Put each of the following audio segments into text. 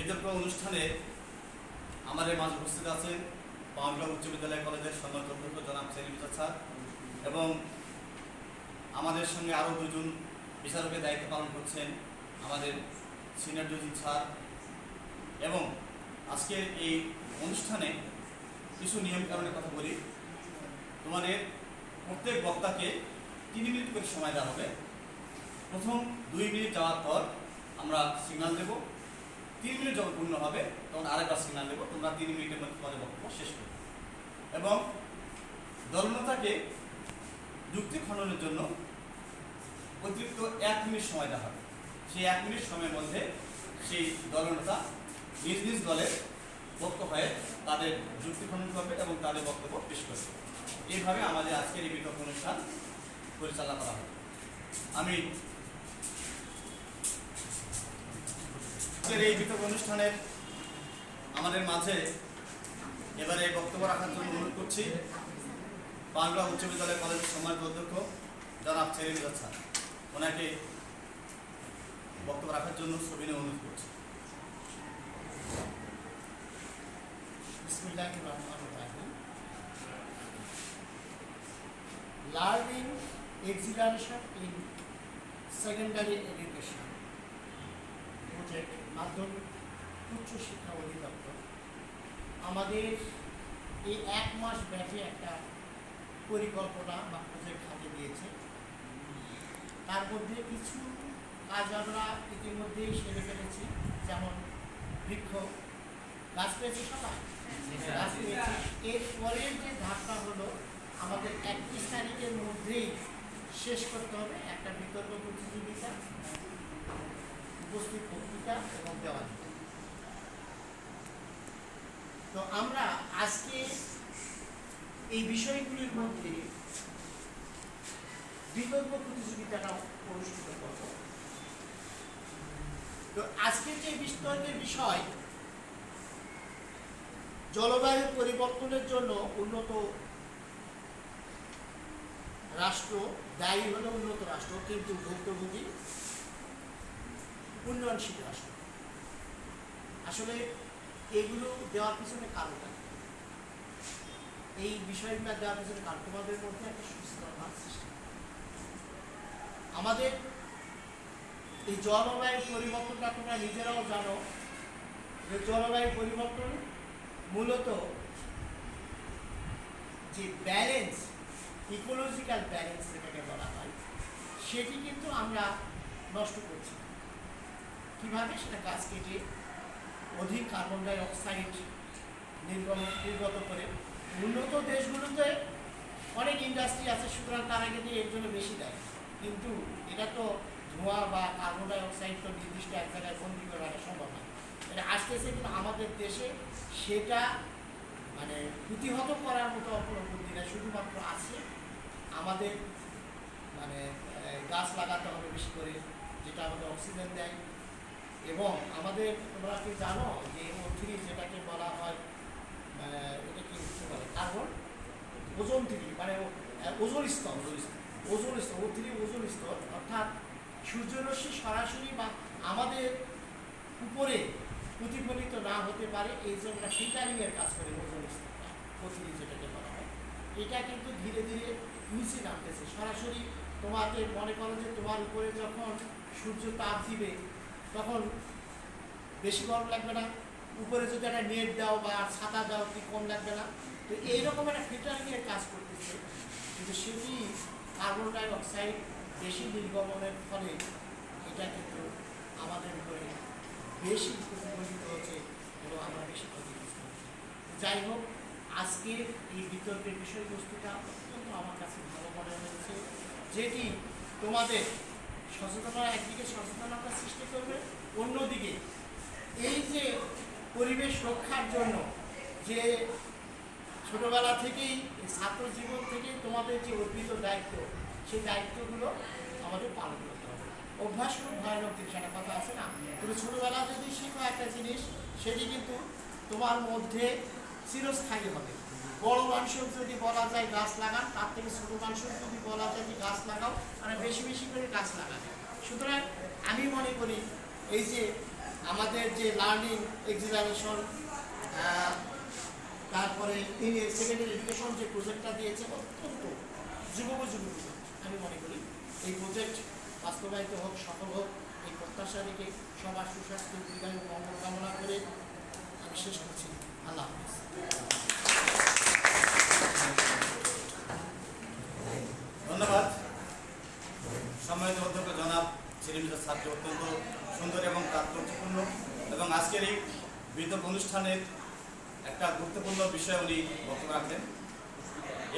বিতর্ক অনুষ্ঠানে আমাদের মাঝে উপস্থিত আছেন বাংলা উচ্চ বিদ্যালয় কলেজের সম্মানিত অধ্যক্ষ জনাব সেলিম স্যার এবং আমাদের সঙ্গে আরও দুজন বিচারকের দায়িত্ব পালন করছেন আমাদের সিনিয়র জজিং স্যার এবং আজকের এই অনুষ্ঠানে কিছু নিয়ম কারণের কথা বলি। তোমাদের প্রত্যেক বক্তাকে তিন মিনিট করে সময় দেওয়া হবে। প্রথম দুই মিনিট যাওয়ার পর আমরা সিগন্যাল দেব। তিন মিনিট যখন পূর্ণ হবে, তখন আরেকবার সিগন্যাল দেবো তোমরা তিন মিনিটের মধ্যে তোমাদের বক্তব্য শেষ করবে। এবং দলনেতাকে যুক্তি খননের জন্য অতিরিক্ত এক মিনিট সময় দেওয়া হবে। সেই এক মিনিট সময়ের মধ্যে সেই দলনেতা নিজ নিজ দলের বক্তব্য হয়ে তাদের যুক্তি খনন করবে এবং তাদের বক্তব্য পেশ করবে। এইভাবে আমাদের আজকের এই বিতর্ক অনুষ্ঠান পরিচালনা করা হবে। আমি আজকের এই বিতর্ক অনুষ্ঠানের আমাদের মাঝে এবারে বক্তব্য রাখার জন্য অনুরোধ করছি। বাংলা উচ্চ বিদ্যালয় কলেজের সম্মানিত অধ্যক্ষ জনাব মিজাজ স্যার, ওনাকে বক্তব্য রাখার জন্য সবিনে অনুরোধ করছি। Learning, acceleration in secondary education project মাধ্যমিক উচ্চ শিক্ষা অধিদপ্তর আমাদের এই এক মাস ব্যাপী একটা পরিকল্পনা বা প্রজেক্ট হাতে দিয়েছে। তার মধ্যে কিছু কাজ আমরা ইতিমধ্যেই সেরে ফেলেছি, যেমন বৃক্ষ, গাছ পেয়েছে সবাই? গাছ পেয়েছে। যে ধাপটা হলো, আমাদের একত্রিশ তারিখের মধ্যেই শেষ করতে হবে একটা বিতর্ক প্রতিযোগিতা। উপস্থিত বক্তৃতা এবং দেওয়ালি তো আমরা আজকে এই বিষয়গুলির মধ্যে প্রতিযোগিতাটা অনুষ্ঠিত করব। তো আজকের যে বিতর্কের বিষয়, জলবায়ু পরিবর্তনের জন্য উন্নত রাষ্ট্র, দায়ী হলো উন্নত রাষ্ট্র কিন্তু ভুক্তভোগী উন্নয়নশীল রাষ্ট্র আসলে। এগুলো দেওয়ার পিছনে কারণটা কি? এই বিষয়গুলো দেওয়ার পিছনে কারণ। তোমাদের মধ্যে একটা সুস্থতা সৃষ্টি আমাদের এই জলবায়ু পরিবর্তনটা তোমরা নিজেরাও জানো যে জলবায়ু পরিবর্তন মূলত যে ব্যালেন্স ইকোলজিক্যাল ব্যালেন্স যেটাকে বলা হয়, সেটি কিন্তু আমরা নষ্ট করছি কীভাবে সেটা গাছ কেটে অধিক কার্বন ডাই অক্সাইড নির্গমন নির্গত করে, উন্নত দেশগুলোতে অনেক ইন্ডাস্ট্রি আছে, সুতরাং তারা কিন্তু এর জন্য বেশি দেয়। কিন্তু এটা তো ধোঁয়া বা কার্বন ডাই অক্সাইড তো নির্দিষ্ট এক জায়গায় বন্দি করে রাখা সম্ভব না। এটা আসতেছে কিন্তু আমাদের দেশে সেটা মানে প্রতিহত করার মতো কোনো বুদ্ধি না, শুধুমাত্র আছে। আমাদের মানে গাছ লাগাতে হবে বেশি করে, যেটা আমাদের অক্সিজেন দেয়। এবং আমাদের তোমরা কি জানো যে ও থ্রি যেটাকে বলা হয় এটা কি বলে? কার্বন? ওজন থ্রি মানে ওজন স্তর, ওজোন স্তর ও থ্রি ওজন স্তর, অর্থাৎ সূর্যরশ্মি সরাসরি বা আমাদের উপরে প্রতিফলিত না হতে পারে, এই জন্য ফিল্টারিংয়ের কাজ করে ওজোন স্তরটা পৃথিবী যেটাকে বলা হয়। এটা কিন্তু ধীরে ধীরে নিচে নামতেছে। সরাসরি তোমাকে মনে করো যে তোমার উপরে যখন সূর্য তাপ দিবে তখন বেশি গরম লাগবে না। উপরে যদি একটা নেট দাও বা ছাতা দাও, কি কম লাগবে না। তো এইরকম একটা ফিল্টারিংয়ের কাজ করতেছে। কিন্তু সেটি কার্বন ডাই অক্সাইড বেশি নির্গমনের ফলে এটা কিন্তু আমাদের উপরে বেশি প্রতিফলিত হচ্ছে এবং আমরা বেশি ক্ষতিগ্রস্ত হচ্ছি। যাই হোক আজকে এই বিতর্কের বিষয়বস্তুটা অত্যন্ত আমার কাছে ভালো মনে হয়েছে। যেটি তোমাদের সচেতনতা, একদিকে সচেতনতা সৃষ্টি করবে, অন্যদিকে এই যে পরিবেশ রক্ষার জন্য যে ছোটবেলা থেকেই, ছাত্র জীবন থেকেই তোমাদের যে অর্পিত দায়িত্ব, সেই দায়িত্বগুলো আমাদের পালন করতে হবে। অভ্যাস খুব ভয়ানক জিনিস একটা কথা আছে না? তুমি ছোটবেলা যদি শেখো একটা জিনিস, সেটি কিন্তু তোমার মধ্যে চিরস্থায়ী হবে। বড় মানুষের যদি বলা যায় গাছ লাগান, তার থেকে ছোট মানুষের যদি বলা যায় যে গাছ লাগাও মানে বেশি বেশি করে গাছ লাগাবে সুতরাং আমি মনে করি এই যে আমাদের যে লার্নিং এক্সিলারেশন তারপরে সেকেন্ডারি এডুকেশন যে প্রজেক্টটা দিয়েছে, অত্যন্ত যুগোপযোগী যুবক আমি মনে করি এই প্রজেক্ট বাস্তবায়িত হোক, সফল হোক, এই প্রত্যাশা রেখে সবার সুস্বাস্থ্য দীর্ঘায়ু মঙ্গল কামনা করে আমি শেষ করছি। আল্লাহ হাফিজ। ধন্যবাদ। সম্মানিত অধ্যক্ষ জনাব ছেলেমেয়েদের ছাত্র অত্যন্ত সুন্দর এবং তাৎপর্যপূর্ণ এবং আজকের এই বিতর্ক অনুষ্ঠানের একটা গুরুত্বপূর্ণ বিষয় উনি বক্তব্য রাখলেন।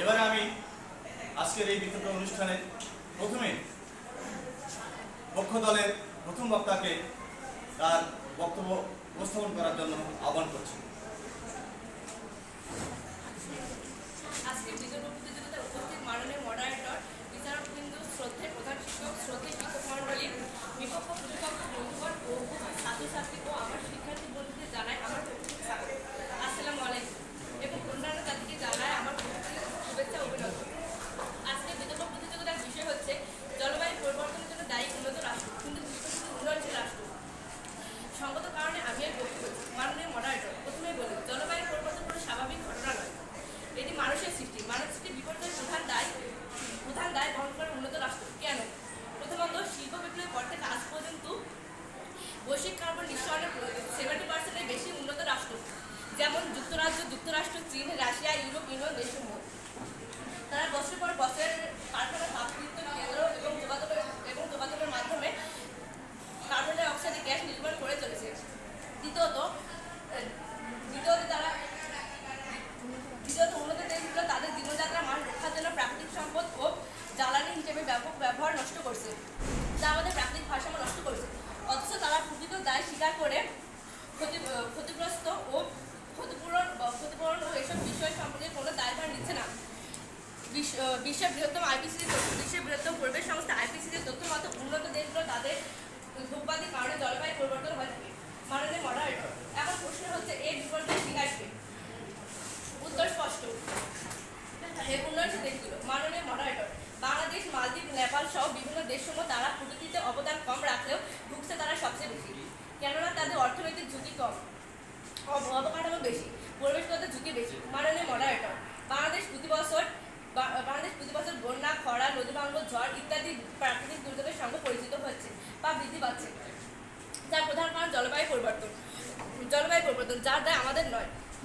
এবারে আমি আজকের এই বিতর্ক অনুষ্ঠানে প্রথমে পক্ষ দলের প্রথম বক্তাকে তার বক্তব্য উপস্থাপন করার জন্য আহ্বান করছি। শ্রদ্ধেয় শিক্ষক মণ্ডলী বিপক্ষ প্রতিপক্ষ বন্ধুগণ ছাত্রছাত্রী ও আমার শিক্ষার্থী বন্ধুদের জানাই আমার পক্ষ থেকে স্বাগত আসসালামু আলাইকুম এবং অন্যান্য জাতিকে জানায় আমার পক্ষ থেকে শুভেচ্ছা ও অভিনন্দন আজকে বিতর্ক প্রতিযোগিতার বিষয় হচ্ছে জলবায়ু পরিবর্তনের জন্য দায়ী উন্নত রাষ্ট্র কিন্তু বিকশিত উন্নয়নশীল রাষ্ট্র সঙ্গত কারণে আমি আর বক্তব্য করছি মাননীয় মডারেটর প্রথমেই বলি জলবায়ু পরিবর্তন কোনো স্বাভাবিক ঘটনা নয় এটি মানুষের সৃষ্টি মানব সৃষ্টি বিপর্যয়ের প্রধান দায় প্রধান দায় বহন করে উন্নত রাষ্ট্র কেন প্রথমত শিল্প বিপ্লবের পর থেকে আজ পর্যন্ত বৈশ্বিক কার্বন নিঃসরণের সেভেন্টি পার্সেন্টের বেশি উন্নত রাষ্ট্র যেমন যুক্তরাজ্য যুক্তরাষ্ট্র চীন রাশিয়া ইউরোপ ইউনিয়ন দেশসমূহ তারা বছর পর বছর কারখানা তাপবিদ্যুৎ কেন্দ্র এবং যোগাযোগের এবং যোগাযোগের মাধ্যমে কার্বন ডাই অক্সাইড গ্যাস নির্মাণ করে চলেছে দ্বিতীয়ত আহ, দ্বিতীয়ত তারা দ্বিতীয়ত উন্নত দেশগুলো তাদের জীবনযাত্রার মান রক্ষার জন্য প্রাকৃতিক সম্পদ ও জ্বালানি হিসেবে ব্যাপক ব্যবহার নষ্ট করছে যা আমাদের প্রাকৃতিক ভারসাম্য নষ্ট করছে অথচ তারা প্রকৃত দায় স্বীকার করে ক্ষতি আহ, ক্ষতিগ্রস্ত ও ক্ষতিপূরণ বা ক্ষতিপূরণ ও এসব বিষয় সম্পর্কে কোনো দায়ভার নিচ্ছে না বিশ্ব আহ, বিশ্বের বৃহত্তম আইপিসির বিশ্বের বৃহত্তম পরিবেশ সংস্থা আইপিসির তথ্য মতো উন্নত দেশগুলো তাদের ভোগবাদীর কারণে জলবায়ু পরিবর্তন হয়ে থাকে মাননীয় মডারেটর এখন প্রশ্ন হচ্ছে এই বিপর্যয় ঠিক আসবে উত্তর স্পষ্ট হে উন্নয়নশীল দেশগুলো মাননীয় মডারেটর বাংলাদেশ মালদ্বীপ নেপাল সহ বিভিন্ন দেশসমূহ তারা প্রকৃতিতে অবদান কম রাখলেও ভুগছে তারা সবচেয়ে বেশি কেননা তাদের অর্থনৈতিক ঝুঁকি কম অব- অবকাঠামো বেশি পরিবেশগত ঝুঁকি বেশি মাননীয় মডারেটর বাংলাদেশ প্রতি বছর বা- বাংলাদেশ প্রতি বছর বন্যা খরা নদী ভাঙ্গ ঝড় ইত্যাদি প্রাকৃতিক দুর্যোগের সঙ্গে পরিচিত হচ্ছে বা বৃদ্ধি পাচ্ছে যার প্রধান কারণ জলবায়ু পরিবর্তন জলবায়ু পরিবর্তন যার দায় আমাদের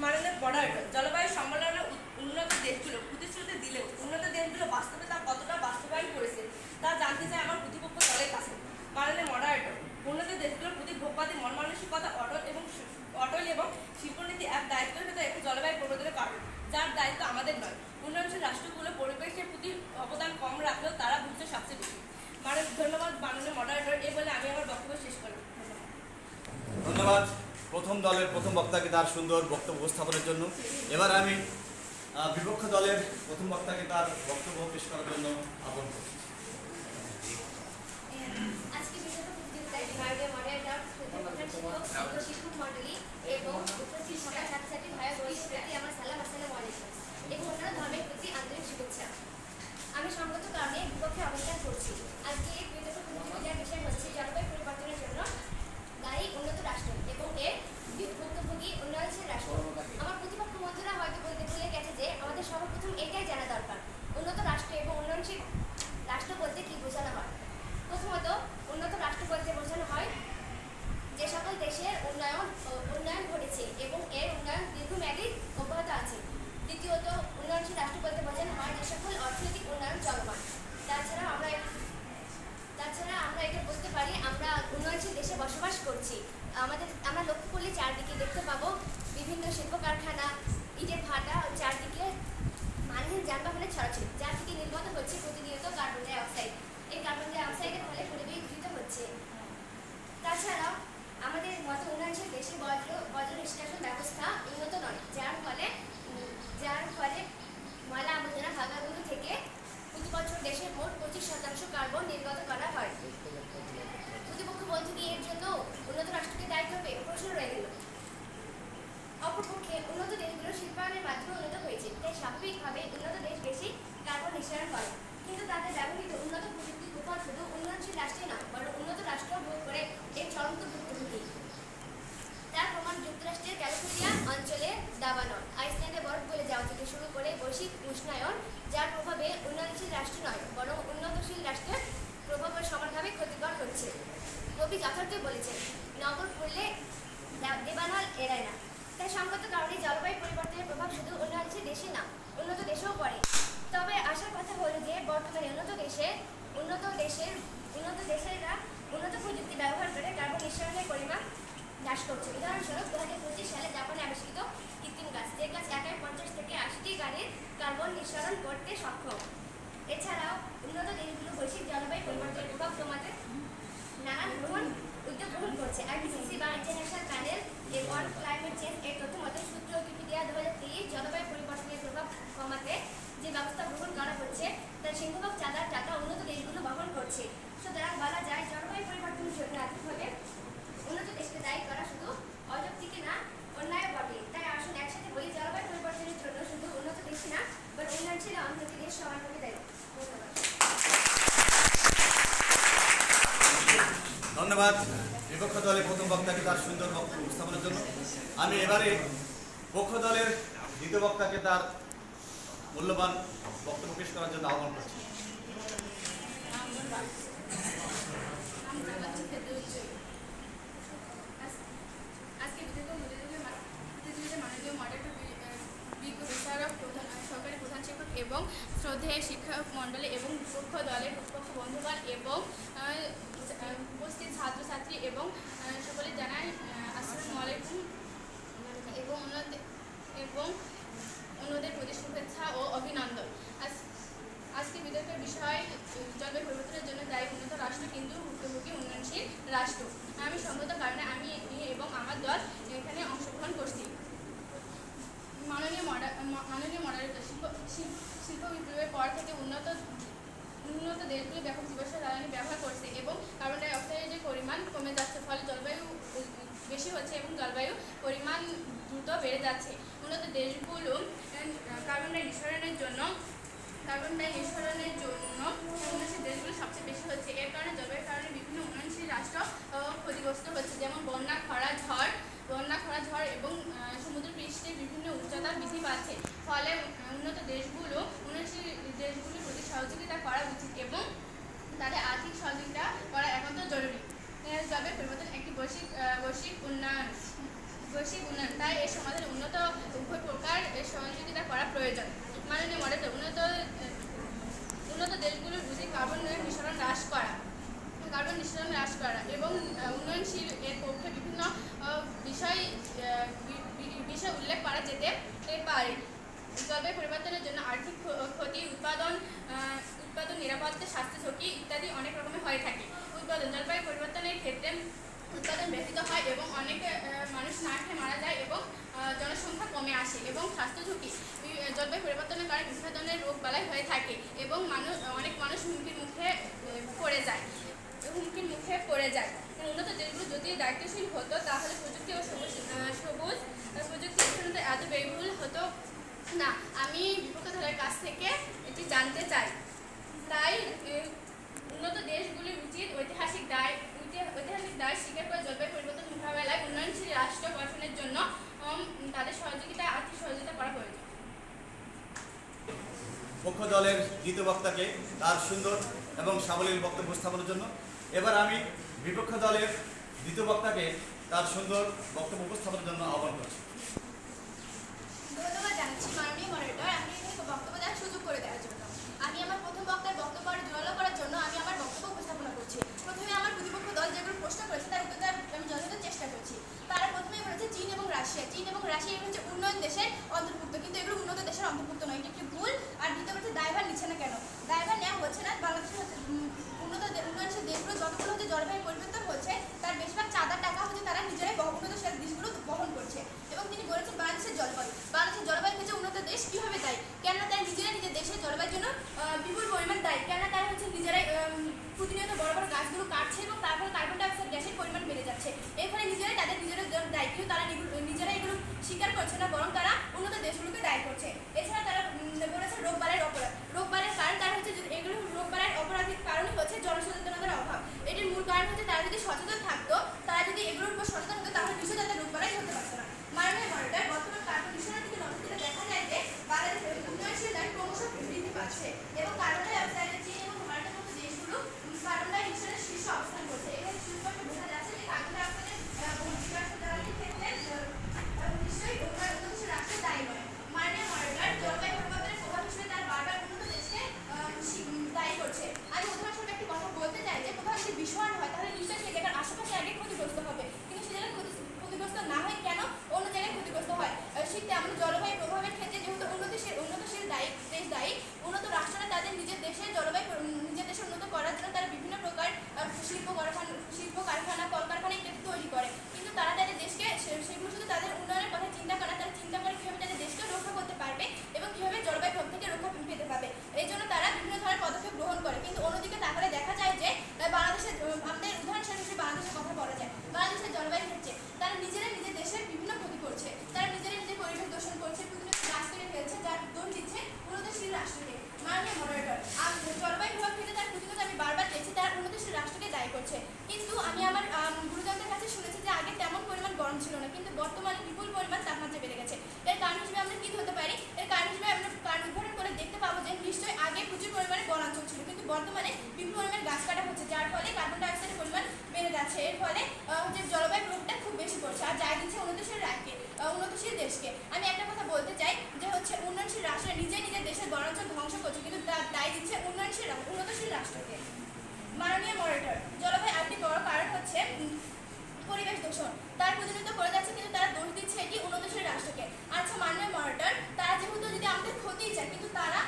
মাননীয় মডারেটর জলবায়ু সম্মেলনে উন্নত দেশগুলো প্রতিশ্রুতি দিলেও উন্নত দেশগুলো বাস্তবে তা কতটা বাস্তবায়ন করেছে, তা জানতে চাই আমার প্রতিপক্ষ দলের কাছে। মাননীয় মডারেটর উন্নত দেশগুলোর প্রতি ভোগবাদী মন মানসিকতা অটল এবং অটল এবং শিল্পনীতি এক দায়িত্ব দায়িত্বহীনতা এবং জলবায়ু পরিবর্তনের কারণ, যার দায়িত্ব আমাদের নয়। উন্নয়নশীল রাষ্ট্রগুলো পরিবেশের প্রতি অবদান কম রাখলেও তারা বুঝতে সবচেয়ে বেশি। মানে ধন্যবাদ মাননীয় মডারেটর এ বলে আমি আমার বক্তব্য শেষ করলাম। ধন্যবাদ। প্রথম দলের প্রথম বক্তাকে তার সুন্দর বক্তব্য উপস্থাপনের জন্য। এবার আমি বিপক্ষ দলের প্রথম বক্তাকে তার বক্তব্য পেশ করার জন্য আহ্বান করছি আজকে বিতর্ক প্রতিযোগিতায় মাননীয় মডারেটর শ্রদ্ধেয় প্রধান শিক্ষক শিক্ষক শিক্ষক মণ্ডলী এবং উপস্থিত সকল ছাত্রছাত্রী ভাই বোনের প্রতি আমার সালাম আসসালামু আলাইকুম এবং অন্যান্য ধর্মের প্রতি আন্তরিক শুভেচ্ছা আমি সঙ্গত কারণে বিপক্ষে অবস্থান করছি আজকে এই বিতর্ক প্রতিযোগিতার বিষয় হচ্ছে জলবায়ু পরিবর্তনের জন্য দায়ী উন্নত রাষ্ট্র এবং এর ভুক্তভোগী উন্নয়নশীল রাষ্ট্র আমার প্রতিপক্ষ বন্ধুরা হয়তো বলতে ভুলে গেছে যে আমাদের সর্বপ্রথম এটাই জানা দরকার উন্নত রাষ্ট্র এবং উন্নয়নশীল রাষ্ট্র বলতে কী বোঝানো হয় প্রথমত উন্নত রাষ্ট্র বলতে বোঝানো হয় যে সকল দেশের উন্নয়ন উন্নয়ন ঘটেছে এবং এর উন্নয়ন দীর্ঘমেয়াদী অব্যাহত আছে। দ্বিতীয়ত, উন্নয়নশীল রাষ্ট্র বলতে বোঝানো হয় যে সকল অর্থনৈতিক উন্নয়ন চলমান। তাছাড়া আমরা তাছাড়া আমরা এটা বলতে পারি, আমরা উন্নয়নশীল দেশে বসবাস করছি। আমাদের, আমরা লক্ষ্য করলে চারদিকে দেখতে পাবো বিভিন্ন শিল্প কারখানা ইটের ভাটা, চারদিকে মানহীন যানবাহনের ছড়াছড়ি যার থেকে নির্গত হচ্ছে প্রতিনিয়ত কার্বন ডাই অক্সাইড। এই কার্বন ডাই অক্সাইডের ফলে পরিবেশ দূষিত হচ্ছে। তাছাড়া আমাদের মতো উন্নয়নশীল দেশে বজ্র বজ্র নিষ্কাশন ব্যবস্থা উন্নত নয়। যার ফলে যার ফলে ময়লা আবর্জনা ভাগাগুলো থেকে প্রতি বছর দেশের মোট পঁচিশ শতাংশ কার্বন নির্গত করা হয়। প্রতিপক্ষ বলতে কি, এর জন্য উন্নত রাষ্ট্রকে দায়ী করবে প্রশ্ন রয়ে গেল। অপরপক্ষে উন্নত দেশগুলো শিল্পায়নের মাধ্যমে উন্নত হয়েছে। তাই স্বাভাবিকভাবে উন্নত দেশ বেশি কার্বন নিঃসরণ করে। কিন্তু তাদের ব্যবহৃত উন্নত প্রযুক্তির উপর শুধু উন্নয়নশীল রাষ্ট্রে নয়, বরং উন্নত রাষ্ট্র ভোগ করে। এর চরন্ত দাবানল। আইসল্যান্ডে বরফ গলে যাওয়া থেকে শুরু করে বৈশ্বিক উষ্ণায়ন, যার প্রভাবে উন্নয়নশীল রাষ্ট্র নয়, বরং উন্নতশীল রাষ্ট্রের প্রভাবের সমানভাবে ক্ষতিকর হচ্ছে। কবি যথার্থ বলেছেন, নগর করলে দেবানল এড়ায় না। তাই সঙ্গত কারণে জলবায়ু পরিবর্তনের প্রভাব শুধু উন্নয়নশীল দেশে না, উন্নত দেশেও পড়ে। তবে আসার কথা হলো যে, বর্তমানে উন্নত দেশে, উন্নত দেশের, উন্নত দেশেরা উন্নত প্রযুক্তি ব্যবহার করে কার্বন নিঃসরণের পরিমাণ হ্রাস করছে। উদাহরণস্বরূপ দু হাজার পঁচিশ সালে জাপানে আবিষ্কৃত কৃত্রিম গাছ যে গাছ একাই পঞ্চাশ থেকে আশিটি গাড়ির কার্বন নিঃসরণ করতে সক্ষম। এছাড়াও, উন্নত দেশগুলো বৈশ্বিক জলবায়ু পরিবর্তনের প্রভাব কমাতে নানান গ্রহণ উদ্যোগ গ্রহণ করছে। আইপিসিসি বা international panel on climate change এর তথ্য মতে সূত্র উইকিপিডিয়া দু হাজার তেইশ জলবায়ু পরিবর্তনের প্রভাব কমাতে যে ব্যবস্থা গ্রহণ করা হচ্ছে তার সিংহভাগ চাঁদার টাকা উন্নত দেশগুলো বহন করছে সুতরাং বলা যায় জলবায়ু পরিবর্তনের জন্য আর্থিকভাবে উন্নত দেশকে দায়ী করা শুধু অযৌক্তিক না অন্যায় বটে তাই আসুন একসাথে বলি জলবায়ু পরিবর্তনের জন্য শুধু উন্নত দেশ না বরং উন্নয়নশীল ও অন্যতি দেশ সমানভাবে দায়ী ধন্যবাদ ধন্যবাদ বিপক্ষ দলের প্রথম বক্তাকে তার সুন্দর বক্তব্য উপস্থাপনের জন্য আমি এবারে পক্ষ দলের দ্বিতীয় বক্তাকে তার মূল্যবান বক্তব্য পেশ করার জন্য আহ্বান করছি আজকে বিতর্ক মধ্যযুগের মা- মধ্যযুগের মাননীয় মডেল বিজ্ঞ বিচারক প্রধান সরকারি প্রধান শিক্ষক এবং শ্রদ্ধেয় শিক্ষক মণ্ডলী এবং পক্ষ দলের পক্ষ বন্ধুগণ এবং আহ, আহ, উপস্থিত ছাত্রছাত্রী এবং আহ, সকলে জানাই আহ, আসসালামু আলাইকুম এবং অন্যদের এবং অন্যদের প্রতি শুভেচ্ছা ও অভিনন্দন আজ আজকে বিতর্কের বিষয় উম, জলবায়ু পরিবর্তনের জন্য দায়ী উন্নত রাষ্ট্র কিন্তু ভুক্তভোগী উন্নয়নশীল রাষ্ট্র আমি সঙ্গত কারণে আমি এবং আমার দল এখানে অংশগ্রহণ করছি মাননীয় মডা মা- মাননীয় মডারেটর শিল্প শিল্প- শিল্প বিপ্লবের পর থেকে উন্নত উন্নত দেশগুলি ব্যাপক জীবাশ্ম জ্বালানি ব্যবহার করছে এবং কার্বন ডাই অক্সাইডের পরিমাণ কমে যাচ্ছে, ফলে জলবায়ু বেশি হচ্ছে এবং জলবায়ু পরিমাণ দ্রুত বেড়ে যাচ্ছে। উন্নত দেশগুলো কার্বন ডাই নিঃসরণের জন্য কার্বন ডাই নিঃসরণের জন্য উন্নয়নশীল দেশগুলো সবচেয়ে বেশি হচ্ছে। এর কারণে জলবায়ুর কারণে বিভিন্ন উন্নয়নশীল রাষ্ট্র ক্ষতিগ্রস্ত হচ্ছে। যেমন বন্যা, খরা, ঝড়, বন্যা, খরা, ঝড় এবং সমুদ্র পৃষ্ঠে বিভিন্ন উচ্চতা বৃদ্ধি পাচ্ছে। ফলে উন্নত দেশগুলো, উন্নয়নশীল দেশগুলোর প্রতি সহযোগিতা করা উচিত এবং তাদের আর্থিক সহযোগিতা করা একান্ত জরুরি। জলবায়ু পরিবর্তন একটি বৈশ্বিক বৈশ্বিক উন্নয়ন বৈশ্বিক উন্নয়ন। তাই এর সমাজের উন্নত উভয় প্রকার সহযোগিতা করা প্রয়োজন। মাননীয় মডেল, উন্নত উন্নত দেশগুলোর উচিত কার্বন নিঃসরণ হ্রাস করা কার্বন নিঃসরণ হ্রাস করা এবং উন্নয়নশীল এর পক্ষে বিভিন্ন বিষয় বিষয় উল্লেখ করা যেতে পারে। জলবায়ু পরিবর্তনের জন্য আর্থিক ক্ষতি, উৎপাদন উৎপাদন নিরাপত্তা, স্বাস্থ্য ঝুঁকি ইত্যাদি অনেক রকমের হয়ে থাকে। উৎপাদন, জলবায়ু পরিবর্তনের ক্ষেত্রে উৎপাদন ব্যাহত হয় এবং অনেক মানুষ না খেয়ে মারা যায় এবং জনসংখ্যা কমে আসে এবং স্বাস্থ্য ঝুঁকি জলবায়ু পরিবর্তনের কারণে বিভিন্ন ধরনের রোগ বালাই হয়ে থাকে এবং মানুষ, অনেক মানুষ হুমকির মুখে পড়ে যায়। হুমকির মুখে পড়ে যায়। উন্নত দেশগুলো যদি দায়িত্বশীল হতো তাহলে প্রযুক্তি ও সবুজ সবুজ প্রযুক্তি এত ব্যয়বহুল হতো না, আমি বিপক্ষ দলের কাছ থেকে এটি জানতে চাই। তাই উন্নত দেশগুলির উচিত ঐতিহাসিক দায় ঐতিহাসিক দায় স্বীকার করে জলবায়ু পরিবর্তন মোকাবেলায় উন্নয়নশীল রাষ্ট্র গঠনের জন্য তাদের সহযোগিতা, আর্থিক সহযোগিতা করা প্রয়োজন। পক্ষ দলের দ্বিতীয় বক্তাকে তার সুন্দর এবং সাবলীল বক্তব্য স্থাপনের জন্য, এবার আমি বিপক্ষ দলের দ্বিতীয় বক্তাকে তার সুন্দর বক্তব্য উপস্থাপনের জন্য আহ্বান করছি। আমি আমার বক্তব্য উপস্থাপনা করছি। প্রথমে আমার প্রতিপক্ষ দল যেগুলো প্রশ্ন করেছে আমি যথাযথ চেষ্টা করছি। তারা প্রথমেই বলেছে চীন এবং রাশিয়া। চীন এবং রাশিয়া এগুলো হচ্ছে উন্নয়ন দেশের অন্তর্ভুক্ত, কিন্তু এগুলো উন্নত দেশের অন্তর্ভুক্ত নয়। এটি একটি ভুল। আর দ্বিতীয় হচ্ছে দায়ভার নিচ্ছে না কেন? দায়ভার নেওয়া হচ্ছে না বাংলাদেশের হচ্ছে উম, উন্নত দে- উন্নয়নশীল দেশগুলো যতগুলো হচ্ছে জলবায়ু পরিবর্তন হচ্ছে তার বেশিরভাগ চাঁদার টাকা হচ্ছে তারা নিজেরাই বহ- উন্নত দেশগুলো বহন করছে এবং তিনি বলেছেন বাংলাদেশের জলবায়ু বাংলাদেশের জলবায়ু হচ্ছে উন্নত দেশ কীভাবে দায়ী কেননা তারা নিজেরা নিজের দেশের জলবায়ুর জন্য আহ, বিপুল পরিমাণ দায়ী কেননা তারা হচ্ছে নিজেরাই আম, প্রতিনিয়ত বড় বড় গাছগুলো কাটছে এবং তারপরে কার্বন ডাইঅক্সাইড গ্যাসের পরিমাণ বেড়ে যাচ্ছে। এর ফলে নিজেরাই তাদের নিজেরা দায়িত্ব দায়ী কিন্তু তারা নিজেরাই এগুলো স্বীকার করছে না, বরং তারা উন্নত দেশগুলোকে দায়ী করছে। দায়ী। উন্নত রাষ্ট্ররা তাদের নিজের দেশের জলবায়ু নিজের দেশে উন্নত করার জন্য তারা বিভিন্ন প্রকার শিল্প কারখানা শিল্প কারখানা, কলকারখানা ইত্যাদি তৈরি করে। কিন্তু তারা তাদের দেশকে সেগুলো শুধু তাদের উন্নয়নের কথা চিন্তা করে তারা চিন্তা করে কীভাবে তাদের দেশকে রক্ষা করতে পারবে এবং কীভাবে জলবায়ু ভোগ থেকে রক্ষা পেতে পারবে। এই জন্য তারা বিভিন্ন ধরনের পদক্ষেপ গ্রহণ করে। কিন্তু অন্যদিকে তাহলে দেখা যায় যে বাংলাদেশের আমাদের উদাহরণ হিসেবে বাংলাদেশের কথা বলা যায়, বাংলাদেশের জলবায়ু হচ্ছে, তারা নিজেরা নিজের দেশের হচ্ছে কিন্তু আমি আমার গুরুজনদের কাছে শুনেছি যে আগে তেমন পরিমাণ গরম ছিল না, কিন্তু বর্তমানে বিপুল পরিমাণ তাপমাত্রা বেড়ে গেছে। এর কারণ হিসেবে আমরা কী ধরতে পারি? এর কারণ হিসেবে আমরা কারণ উদ্ঘাটন করে দেখতে পাবো যে নিশ্চয়ই আগে প্রচুর পরিমাণে বনাঞ্চল ছিল কিন্তু বর্তমানে বিপুল পরিমাণ গাছ কাটা হচ্ছে, যার ফলে কার্বন ডাইঅক্সাইডের পরিমাণ বেড়ে যাচ্ছে। এর ফলে যে জলবায়ু প্রভাবটা খুব বেশি পড়ছে, আর যা দিচ্ছে উন্নতিশীল রাজ্যে উন্নতিশীল দেশকে। আমি একটা কথা বলতে চাই যে হচ্ছে উন্নয়নশীল রাষ্ট্র নিজে নিজের দেশের বনাঞ্চল ধ্বংস করছে, কিন্তু তাই দিচ্ছে উন্নয়নশীল উন্নতশীল রাষ্ট্রকে। মাননীয় মডারেটর জলবায়ু একটি বড় কারণ হচ্ছে পরিবেশ দূষণ। তার প্রতিনিধিত্ব করে যাচ্ছে কিন্তু তারা দোষ দিচ্ছে এটি উন্নতশীল রাষ্ট্রকে। আচ্ছা মাননীয় মডারেটর তারা যেহেতু যদি আমাদের ক্ষতি চায়, কিন্তু তারা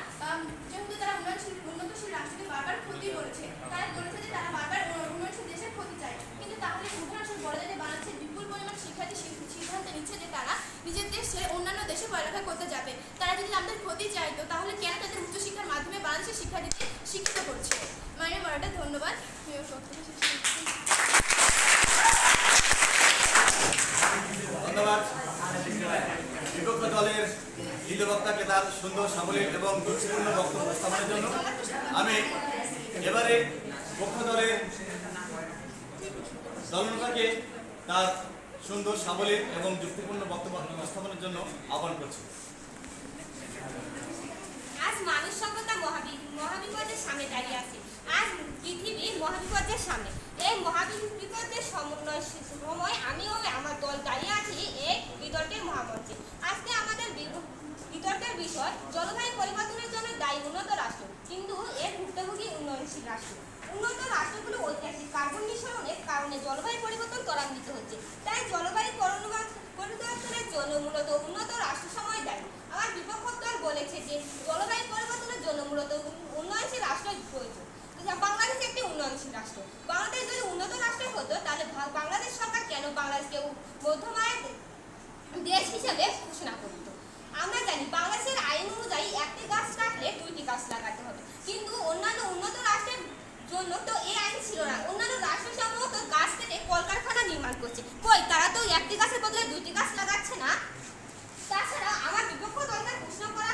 যেহেতু তারা উন্নয়নশীল উন্নতশীল রাষ্ট্রকে বারবার ক্ষতি করেছে, তারা বলেছে যে তারা বারবার উন্নয়নশীল দেশের ক্ষতি চায়। কিন্তু তাহলে উদাহরণস্বরূপ বলা যায় যে বাংলাদেশের বিপুল পরিমাণ শিক্ষার্থী সিদ্ধান্ত নিচ্ছে যে তারা নিজের দেশ অন্যান্য দেশে পড়ালেখা করতে যাবে। তারা যদি আমাদের ক্ষতি চাইতো তাহলে কেন তাদের উচ্চশিক্ষার মাধ্যমে বাংলাদেশের করছে মাননীয় মডারেটর ধন্যবাদ। বিপক্ষ দলের দ্বিতীয় বক্তাকে তার সুন্দর সাবলীল এবং গুরুত্বপূর্ণ বক্তব্য উপস্থাপনের জন্য আমি এবারে পক্ষ দলের দলনেতাকে তার সুন্দর সাবলীল এবং যুক্তিপূর্ণ বক্তব্য উপস্থাপনের জন্য আহ্বান করছি। আজ মানুষ সভ্যতা মহাবি- মহাবিপদের সামনে দাঁড়িয়ে আছে। আজ পৃথিবী মহাবিপদের সামনে। এই মহাবিপদের সমন্বয় সময় আমি ও আমার দল দাঁড়িয়ে আছি এই বিতর্কের মহামঞ্চে। আজকে আমাদের বিতর্কের বিষয়, জলবায়ু পরিবর্তনের জন্য দায়ী উন্নত রাষ্ট্র, কিন্তু এর ভুক্তভোগী উন্নয়নশীল রাষ্ট্র। উন্নত রাষ্ট্রগুলো ঐতিহাসিক কার্বন নিঃসরণের কারণে জলবায়ু পরিবর্তন ত্বরান্বিত হচ্ছে। তাই জলবায়ু পরিবর্তন- পরিবর্তনের জন্য মূলত উন্নত মধ্যমশীল রাষ্ট্র। বাংলাদেশ যদি উন্নত রাষ্ট্র হতো, তাহলে বাংলাদেশ সরকার কেন বাংলাদেশকে মধ্যমায়ের দেশ হিসাবে ঘোষণা করত? আমরা জানি বাংলাদেশের আইন অনুযায়ী একটি গাছ কাটলে দুইটি গাছ লাগাতে হবে। কিন্তু অন্যান্য উন্নত রাষ্ট্রের জন্য তো এই আইন ছিল না। অন্যান্য রাষ্ট্র সম্ভবত গাছ কেটে কলকারখানা নির্মাণ করছে। কই, তারা তো একটি গাছের বদলে দুইটি গাছ লাগাচ্ছে না? তাছাড়া আমার বিপক্ষ দরকার প্রশ্ন করা